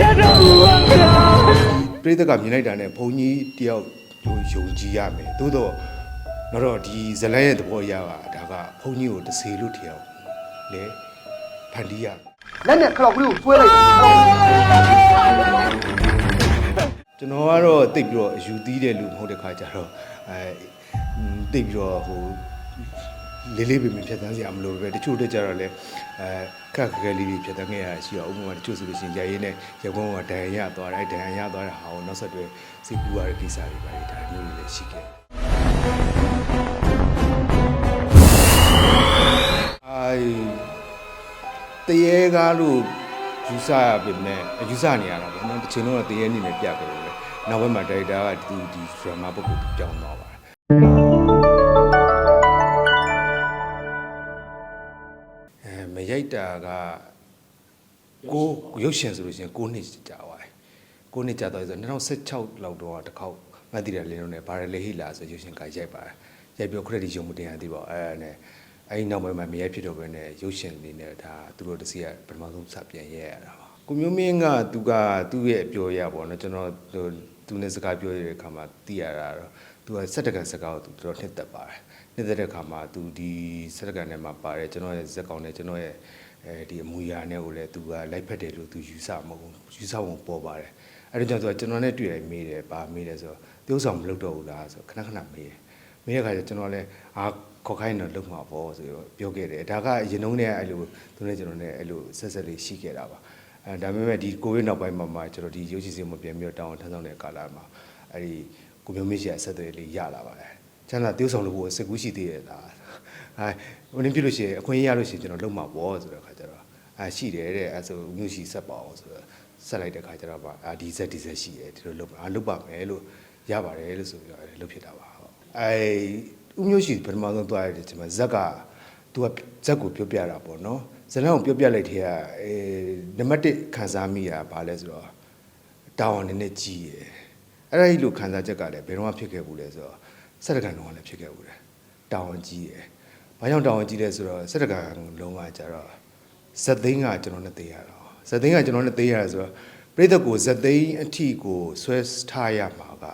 ရတော့ဘူးပါဗျာပြိတ္တကမြင်လိုက်တာနဲ့ဘုံကြီးတယောက်ယုံယုံကြည်ရမယ်သို့တော့တော့ဒီဇလန်ရဲ့သဘောအရကဒါကဘုံကြီးကိုတစ်စေလို့ထင်အောင်လေဖန်တီးရမယ်လက်နဲ့ခလောက်ကလေးကိုဆွဲလိုက်တာကျွန်တော်ကတော့တိတ်ပြီးတော့အယူသီးတဲ့လူမဟုတ်တဲ့ခါကျတော့အဲတိတ်ပြီးတော့ဟို လေးလေးပင်ပင်ဖြတ်သန်းစရာမလိုပဲတချို့တက်ကြတော့လေအဲခက်ခက်ခဲလေးတွေဖြတ်သန်းခဲ့ရရှိတော့ဥပမာတချို့ဆိုလို့ရှိရင်ကြာရင်းနဲ့ရုပ်ကုန်းကဒဏ်ရရသွားတယ်ဒဏ်ရရသွားတဲ့ဟာကိုနောက်ဆက်တွဲစိတ်ကူရတဲ့ကိစ္စတွေပါဒါမျိုးတွေလည်းရှိခဲ့အဲတရေကားလို့ယူဆရပေမဲ့ယူဆနေရတာပေါ့နော်တစ်ချိန်လုံးကတရေအနေနဲ့ပြခဲ့တယ်ပဲနောက်ဘက်မှာဒါရိုက်တာကဒီဒီဒရမာပုဂ္ဂိုလ်ကိုကြောင်းသွားပါ တာကကိုရုပ်ရှင်ဆိုလို့ရှိရင်6နှစ်ကြာသွားတယ်6နှစ်ကြာသွားပြီဆို2016လောက်တော့တစ်ခေါက်မသိတယ်လင်းလုံးနဲ့ဘာလဲလေဟိလာဆိုရုပ်ရှင်ကရိုက်ပါတယ်ရိုက်ပြီးခရက်ဒစ်ရုံမတင်ရသေးပါဘူးအဲဒါနဲ့အဲဒီနောက်ပိုင်းမှာမရိုက်ဖြစ်တော့ဘဲနဲ့ရုပ်ရှင်အနေနဲ့ဒါသူတို့တစ်စီကပထမဆုံးစပြန်ရဲရတာပါကိုမျိုးမင်းကသူကသူ့ရဲ့အပြောရပေါ့နော်ကျွန်တော်ဟိုသူနဲ့စကားပြောရတဲ့အခါမှာသိရတာတော့သူကစက်တကန်စကားကိုသူတော်တော်နှစ်သက်ပါတယ် နှစ်သက်တဲ့အခါမှာသူဒီစက်တကန်ထဲမှာပါတယ်ကျွန်တော်ရဲ့ဇက်ကောင်နဲ့ကျွန်တော်ရဲ့အဲဒီအမူအရာနဲ့ကိုလည်းသူကလိုက်ဖက်တယ်လို့သူယူဆမဟုတ်ဘူးယူဆပုံပေါ်ပါတယ်အဲ့ဒါကြောင့်သူကကျွန်တော်နဲ့တွေ့တယ်မေးတယ်ဗာမေးတယ်ဆိုတော့တိုးဆောင်မလုပ်တော့ဘူးလားဆိုတော့ခဏခဏမေးတယ်မေးတဲ့အခါကျကျွန်တော်လည်းအာခေါ်ခိုင်းတော့လုပ်မှာပေါ့ဆိုတော့ပြောခဲ့တယ်ဒါကရင်နှုံးနဲ့အဲ့လိုသူနဲ့ကျွန်တော်နဲ့အဲ့လိုဆက်ဆက်လေးရှိခဲ့တာပါအဲဒါပေမဲ့ဒီကိုဗစ်နောက်ပိုင်းမှာမှကျွန်တော်ဒီရုပ်ရှင်စင်မပြန်ပြီးတော့တောင်းထမ်းဆောင်တဲ့ကာလမှာအဲ့ဒီကိုမျိုးမေးရှိအဆက်အသွယ်လေးရလာပါတယ် ကျန်တာတိုးဆောင်လို့ကိုစကူးရှိသေးရဲ့လားအဲဟိုနေ့ပြလို့ရှိရင်အခွင့်အရေးရလို့ရှိရင်ကျွန်တော်လုပ်မှာပေါ့ဆိုတဲ့အခါကျတော့အဲရှိတယ်တဲ့အဲဆိုမျိုးရှိဆက်ပါအောင်ဆိုတော့ဆက်လိုက်တဲ့ခါကျတော့ပါအာဒီဇက်ဒီဇက်ရှိတယ်ဒီလိုလုပ်ပါအာလုပ်ပါမယ်လို့ရပါတယ်လို့ဆိုပြီးတော့အဲလုပ်ဖြစ်တာပါဟုတ်အဲဥမျိုးရှိပထမဆုံးသွားရတဲ့ချိန်မှာဇက်ကသူကဇက်ကိုပြောပြတာပေါ့နော်ဇလန်ကိုပြောပြလိုက်တဲ့ကအဲနံပါတ်1ခံစားမိတာဘာလဲဆိုတော့တာဝန်နည်းနည်းကြီးရယ်အဲ့ဒါကြီးလို့ခံစားချက်ကလည်းဘယ်တော့မှဖြစ်ခဲ့ဘူးလဲဆိုတော့ စက်တကန်လုံးကလည်းဖြစ်ခဲ့ဘူးတယ်တာဝန်ကြီးရယ်ဘာကြောင့်တာဝန်ကြီးလဲဆိုတော့စက်တကန်လုံးကကြတော့ဇက်သိန်းကကျွန်တော်နဲ့သိရတာဇက်သိန်းကကျွန်တော်နဲ့သိရတာဆိုတော့ပြိဿကိုဇက်သိန်းအထီကိုဆွဲထားရမှာက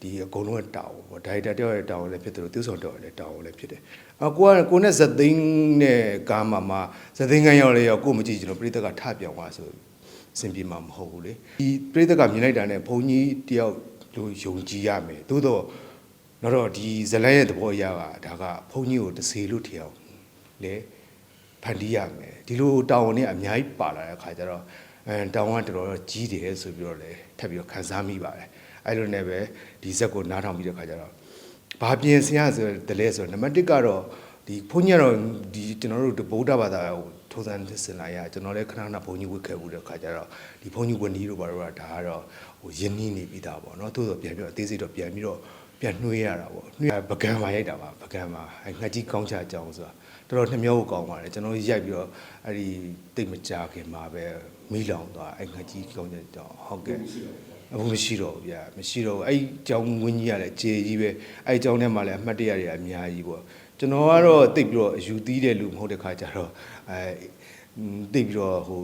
ဒီအကုန်လုံးကတောင်းပေါ့ဒါရိုက်တာတယောက်ရဲ့တောင်းလည်းဖြစ်တယ်လို့သူဆောင်တော့လည်းတောင်းလည်းဖြစ်တယ်အကိုကကိုနဲ့ဇက်သိန်းနဲ့ကားမှာမှာဇက်သိန်းကရောက်လေရောက်ကိုမကြည့်ကျွန်တော်ပြိတ္တကထပြောင်းသွားဆိုအဆင်ပြေမှာမဟုတ်ဘူးလေဒီပြိတ္တကမြင်လိုက်တာနဲ့ဘုံကြီးတယောက်လို့ယုံကြည်ရမယ်သို့တော့ တော့ဒီဇလန်ရဲ့သဘောအရကဒါကဘုံကြီးကိုတစ်စေလို့ထင်အောင်လေဖန်တီးရမယ်ဒီလိုတောင်းဝန်နဲ့အများကြီးပါလာတဲ့အခါကျတော့အဲတောင်းဝန်ကတော်တော်ကြီးတယ်ဆိုပြီးတော့လေထပ်ပြီးတော့ခံစားမိပါတယ်အဲ့လိုနဲ့ပဲဒီဇက်ကိုနားထောင်ပြီးတဲ့ခါကျတော့ဘာပြင်ဆင်ရဆိုတလဲဆိုတော့နံပါတ်1ကတော့ဒီဘုန်းကြီးကတော့ဒီကျွန်တော်တို့ဗုဒ္ဓဘာသာကိုထိုးစံသင်လာရကျွန်တော်လည်းခဏခဏဘုန်းကြီးဝတ်ခဲ့ဘူးတဲ့ခါကျတော့ဒီဘုန်းကြီးဝန်ကြီးတို့ဘာလို့ကဒါကတော့ဟိုယဉ်နီးနေပြီးသားပေါ့နော်သို့တော့ပြန်ပြီးတော့အသေးစိတ်တော့ပြန်ပြီးတော့ ပြန်နှွှေးရတာပေါ့နှွှေးပကံမှာရိုက်တာပါပကံမှာငှက်ကြီးကောင်းချအကြောင်းဆိုတာတော်တော်နှမျောဖို့ကောင်းပါတယ်ကျွန်တော်ရိုက်ပြီးတော့အဲ့ဒီတိတ်မကြခင်မှာပဲမိလောင်သွားအဲ့ငှက်ကြီးကောင်းချအကြောင်းဟုတ်ကဲ့အခုမရှိတော့ဘူးဗျာမရှိတော့ဘူးအဲ့ဒီကျောင်းဝင်းကြီးကလည်းကြေကြီးပဲအဲ့ဒီကျောင်းထဲမှာလည်းအမှတ်တရတွေအများကြီးပေါ့ကျွန်တော်ကတော့တိတ်ပြီးတော့အယူသီးတဲ့လူမဟုတ်တဲ့ခါကျတော့အဲတိတ်ပြီးတော့ဟို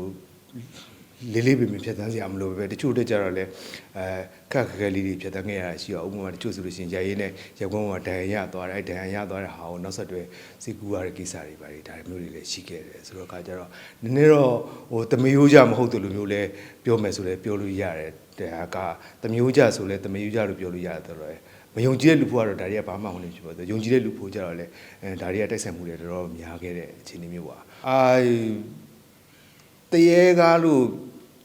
လေးလေးပင်ပင်ဖြတ်သန်းစရာမလိုပဲတချို့တက်ကြတော့လေအဲခက်ခက်ခဲလေးတွေဖြတ်သန်းခဲ့ရတာရှိတော့ဥပမာတချို့ဆိုလို့ရှိရင်ရရင်နဲ့ရုပ်ကုန်းကဒဏ်ရရသွားတယ်ဒဏ်ရရသွားတဲ့ဟာကိုနောက်ဆက်တွဲစိတ်ကူရတဲ့ကိစ္စတွေပါတယ်ဒါမျိုးတွေလည်းရှိခဲ့တယ်ဆိုတော့ခါကျတော့နည်းနည်းတော့ဟိုတမယိုးကြမဟုတ်တယ်လို့မျိုးလဲပြောမယ်ဆိုလဲပြောလို့ရတယ်ဒါကတမျိုးကြဆိုလဲတမျိုးကြလို့ပြောလို့ရတယ်တော့လေမယုံကြည်တဲ့လူဖို့ကတော့ဒါတွေကဘာမှမဟုတ်ဘူးဖြစ်ပါဘူးယုံကြည်တဲ့လူဖို့ကြတော့လေအဲဒါတွေကတိုက်ဆိုင်မှုတွေတော်တော်များခဲ့တဲ့အခြေအနေမျိုးပါအာတရေကားလို့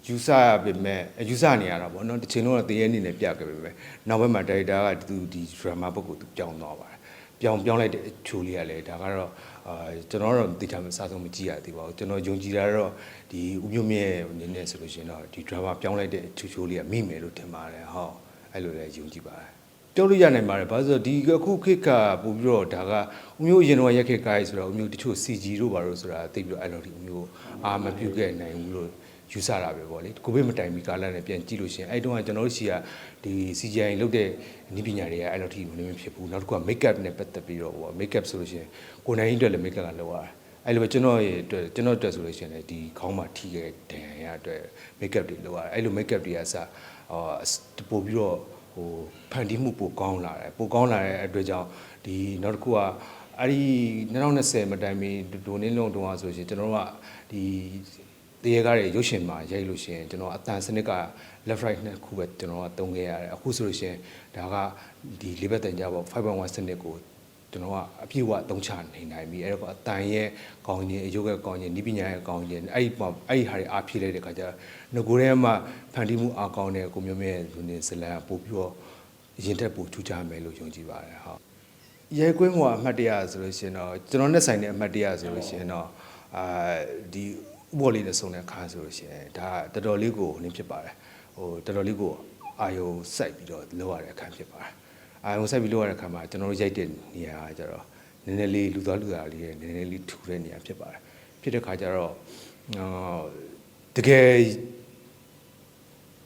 ယူဆရပေမဲ့ယူဆနေရတာပေါ့နော်တစ်ချိန်လုံးကတရေအနေနဲ့ပြခဲ့ပေမဲ့နောက်ဘက်မှာဒါရိုက်တာကသူဒီဒရမာပုဂ္ဂိုလ်သူပြောင်းသွားပါတယ်ပြောင်းပြောင်းလိုက်တဲ့အချိုလေးကလည်းဒါကတော့အာကျွန်တော်တော့တိကျမစားဆုံးမကြည့်ရသေးပါဘူးကျွန်တော်ယုံကြည်တာတော့ဒီဦးမျိုးမြင့်အနေနဲ့ဆိုလို့ရှိရင်တော့ဒီ drama ပြောင်းလိုက်တဲ့အချိုချိုလေးကမိမယ်လို့ထင်ပါတယ်ဟောအဲ့လိုလည်းယုံကြည်ပါတယ်ပြောလို့ရနိုင်ပါတယ်ဘာလို့ဆိုတော့ဒီအခုခေတ်ကပို့ပြီးတော့ဒါကဦးမျိုးရင်တော့ရက်ခေတ်ကားဆိုတော့ဦးမျိုးတချို့ CG တို့ဘာလို့ဆိုတာသိပြီးတော့အဲ့လိုဒီဦးမျိုးအာမပြုတ်ခဲ့နိုင်ဘူးလို့ ယူဆတာပဲပေါ့လေကိုဗစ်မတိုင်မီကာလနဲ့ပြန်ကြည့်လို့ရှိရင်အဲ့တုန်းကကျွန်တော်တို့ရှိကဒီ CGI လုပ်တဲ့နည်းပညာတွေကအဲ့လိုထိမနေဖြစ်ဘူးနောက်တစ်ခုက make up နဲ့ပတ်သက်ပြီးတော့ဟို make up ဆိုလို့ရှိရင်ကိုနိုင်အတွက်လည်း make up ကလောက်ရတယ်အဲ့လိုပဲကျွန်တော်ရဲ့အတွက်ကျွန်တော်အတွက်ဆိုလို့ရှိရင်လည်းဒီခေါင်းမှာထိခဲ့တဲ့ဒဏ်ရာအတွက် make up တွေလုပ်ရတယ်အဲ့လို make up တွေကစအော်ပို့ပြီးတော့ဟိုဖန်တီးမှုပိုကောင်းလာတယ်ပိုကောင်းလာတဲ့အတွက်ကြောင့်ဒီနောက်တစ်ခုကအဲ့ဒီ2020မတိုင်မီဒိုနင်းလုံးတုန်းကဆိုရှင်ကျွန်တော်တို့ကဒီ တရေကားတွေရုပ်ရှင်မှာရိုက်လို့ရှိရင်ကျွန်တော်အတန်စနစ်က left right နှစ်ခုပဲကျွန်တော်ကတုံးခဲ့ရတယ်အခုဆိုလို့ရှိရင်ဒါကဒီလေးဘက်တန်ကြပေါ့5.1စနစ်ကိုကျွန်တော်ကအပြည့်အဝသုံးချနေနိုင်ပြီအဲ့တော့အတန်ရဲ့ကောင်းခြင်းအယုတ်ရဲ့ကောင်းခြင်းဤပညာရဲ့ကောင်းခြင်းအဲ့ဒီမှာအဲ့ဒီဟာတွေအားဖြည့်လိုက်တဲ့ခါကျတော့ငကိုယ်ထဲမှာဖန်တီးမှုအားကောင်းတဲ့ကိုမျိုးမြတ်လူနေဇလန်ကပို့ပြီးတော့ရင်ထက်ပို့ထူးခြားမယ်လို့ယုံကြည်ပါတယ်ဟုတ်ရဲကွင်းကအမှတ်တရဆိုလို့ရှိရင်တော့ကျွန်တော်နဲ့ဆိုင်တဲ့အမှတ်တရဆိုလို့ရှိရင်တော့အာဒီ ဥပေါ်လေးနဲ့စုံတဲ့ခါဆိုလို့ရှိရင်ဒါတော်တော်လေးကိုနင်းဖြစ်ပါတယ်ဟိုတော်တော်လေးကိုအာယုံစိုက်ပြီးတော့လောက်ရတဲ့အခန်းဖြစ်ပါတယ်အာယုံစိုက်ပြီးလောက်ရတဲ့အခါမှာကျွန်တော်တို့ရိုက်တဲ့နေရာကကျတော့နည်းနည်းလေးလူသားလူသားလေးရဲ့နည်းနည်းလေးထူတဲ့နေရာဖြစ်ပါတယ်ဖြစ်တဲ့ခါကျတော့အာတကယ်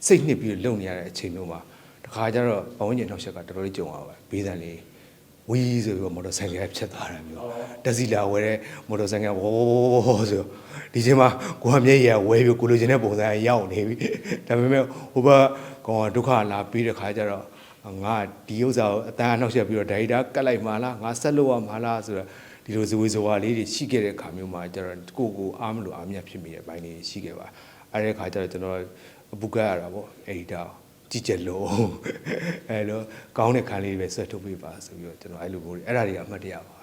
စိတ်နှစ်ပြီးလုံနေရတဲ့အချိန်မျိုးမှာတခါကျတော့ဘဝညင်နှောက်ချက်ကတော်တော်လေးကြုံရပါတယ်ဘေးတန်လေး ဝီးဆိုပြီးတော့မော်တော်ဆိုင်ကယ်ဖြတ်သွားတာမျိုးတက်စီလာဝဲတဲ့မော်တော်ဆိုင်ကယ်ဝေါ်ဆိုဒီချိန်မှာကိုကမျက်ရည်ဝဲပြီးကိုလိုချင်တဲ့ပုံစံရောက်နေပြီဒါပေမဲ့ဟိုဘက်ကောင်ကဒုက္ခလာပြီးတဲ့ခါကျတော့ငါဒီဥစ္စာကိုအတန်းအနှောက်ယှက်ပြီးတော့ဒါရိုက်တာကတ်လိုက်မှလားငါဆက်လို့ရမှလားဆိုတော့ဒီလိုဇဝေဇဝါလေးတွေရှိခဲ့တဲ့ခါမျိုးမှာကျတော့ကိုကိုအားမလို့အားမြတ်ဖြစ်မိတဲ့ဘိုင်းလေးရှိခဲ့ပါအဲ့ဒီခါကျတော့ကျွန်တော်အပုကရတာပေါ့အဲ့ဒီတော့ ကြည့်ချက်လို့အဲလိုကောင်းတဲ့ခံလေးပဲဆွဲထုတ်ပေးပါဆိုပြီးတော့ကျွန်တော်အဲ့လိုမျိုးတွေအဲ့ဒါတွေကအမှတ်တရပါ